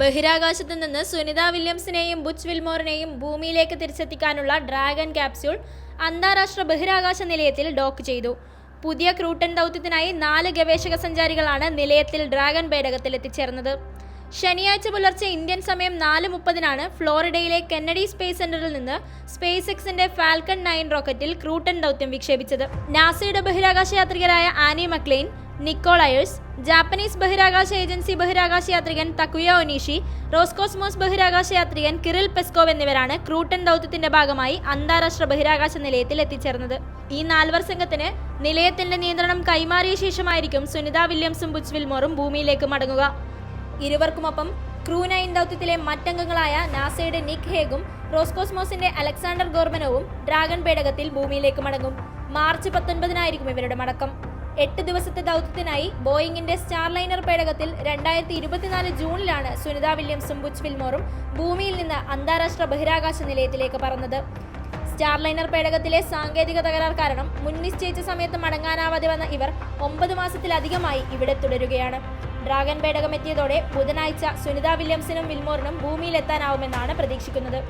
ബഹിരാകാശത്ത് നിന്ന് സുനിത വില്യംസിനെയും ബുച്ച് വിൽമോറിനെയും ഭൂമിയിലേക്ക് തിരിച്ചെത്തിക്കാനുള്ള ഡ്രാഗൺ ക്യാപ്സ്യൂൾ അന്താരാഷ്ട്ര ബഹിരാകാശ നിലയത്തിൽ ഡോക്ക് ചെയ്തു. പുതിയ ക്രൂട്ടൻ ദൗത്യത്തിനായി നാല് ഗവേഷക സഞ്ചാരികളാണ് നിലയത്തിൽ ഡ്രാഗൺ പേടകത്തിൽ എത്തിച്ചേർന്നത്. ശനിയാഴ്ച പുലർച്ചെ ഇന്ത്യൻ സമയം നാല് മുപ്പതിനാണ് ഫ്ലോറിഡയിലെ കെന്നഡി സ്പേസ് സെന്ററിൽ നിന്ന് സ്പേസ് എക്സിന്റെ ഫാൽക്കൺ നയൻ റോക്കറ്റിൽ ക്രൂട്ടൻ ദൗത്യം വിക്ഷേപിച്ചത്. നാസയുടെ ബഹിരാകാശ യാത്രികരായ Anne McClain Nichole Ayers Japanese ബഹിരാകാശ ഏജൻസി ബഹിരാകാശ യാത്രികൻ തക്കുയ ഒനീഷി റോസ്കോസ്മോസ് ബഹിരാകാശ യാത്രികൻ കിറിൽ പെസ്കോവ് എന്നിവരാണ് ക്രൂട്ടൻ ദൗത്യത്തിന്റെ ഭാഗമായി അന്താരാഷ്ട്ര ബഹിരാകാശ നിലയത്തിൽ എത്തിച്ചേർന്നത്. ഈ നാൽവർ സംഘത്തിന് നിലയത്തിന്റെ നിയന്ത്രണം കൈമാറിയ ശേഷമായിരിക്കും സുനിത വില്യംസും ബുച്ച്വിൽമോറും ഭൂമിയിലേക്ക് മടങ്ങുക. ഇരുവർക്കുമൊപ്പം ക്രൂ നയൻ ദൗത്യത്തിലെ മറ്റംഗങ്ങളായ നാസയുടെ നിക് ഹേഗും റോസ്കോസ്മോസിന്റെ അലക്സാണ്ടർ ഗോർമനോവും ഡ്രാഗൺ പേടകത്തിൽ ഭൂമിയിലേക്ക് മടങ്ങും. മാർച്ച് പത്തൊൻപതിനായിരിക്കും ഇവരുടെ മടക്കം. എട്ട് ദിവസത്തെ ദൗത്യത്തിനായി ബോയിങ്ങിന്റെ സ്റ്റാർലൈനർ പേടകത്തിൽ രണ്ടായിരത്തി ഇരുപത്തിനാല് ജൂണിലാണ് സുനിത വില്യംസും ബുച്ച് വിൽമോറും ഭൂമിയിൽ നിന്ന് അന്താരാഷ്ട്ര ബഹിരാകാശ നിലയത്തിലേക്ക് പറന്നത്. സ്റ്റാർലൈനർ പേടകത്തിലെ സാങ്കേതിക തകരാർ കാരണം മുൻ നിശ്ചയിച്ച സമയത്ത് മടങ്ങാനാവാതെ വന്ന ഇവർ ഒമ്പത് മാസത്തിലധികമായി ഇവിടെ തുടരുകയാണ്. ഡ്രാഗൺ പേടകം എത്തിയതോടെ ബുധനാഴ്ച സുനിത വില്യംസിനും വിൽമോറിനും ഭൂമിയിലെത്താനാവുമെന്നാണ് പ്രതീക്ഷിക്കുന്നത്.